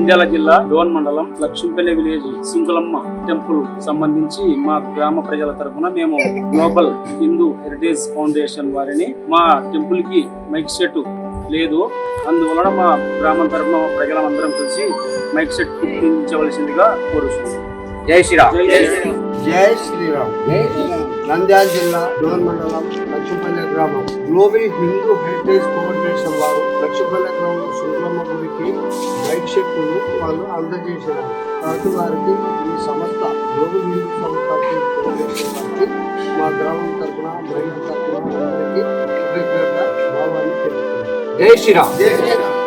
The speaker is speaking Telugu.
నంద్యాల జిల్లా డోన్ మండలం లక్ష్మీపల్లి విలేజ్ సుంకులమ్మ టెంపుల్ సంబంధించి మా గ్రామ ప్రజల తరఫున మేము గ్లోబల్ హిందూ హెరిటేజ్ ఫౌండేషన్ వారిని మా టెంపుల్కి మైక్ సెట్ లేదు. అందువలన మా గ్రామం తరఫున ప్రజలందరం కలిసి మైక్ సెట్ గుర్తించవలసిందిగా కోరుతున్నాం జై శ్రీరామ్. జై శ్రీరామ్. జై శ్రీరామ్. నంద్యాల జిల్లా డోన్ మండలం లక్ష్మపల్లె గ్రామం. గ్లోబల్ హిందూ హెరిటేజ్ ఫౌండేషన్ వారు లక్ష్మపల్లె గ్రామం సుందరమ్మ షెట్టును వాళ్ళు అందజేసినారు కాబట్టి వారికి ఈ సంస్థ గ్లోబల్ హిందూ సంస్థ మా గ్రామం తరఫున మహిళల తరఫున అందరికీ కృతజ్ఞత భావాన్ని తెలుపుతున్నాను జై శ్రీరామ్. జై శ్రీరామ్.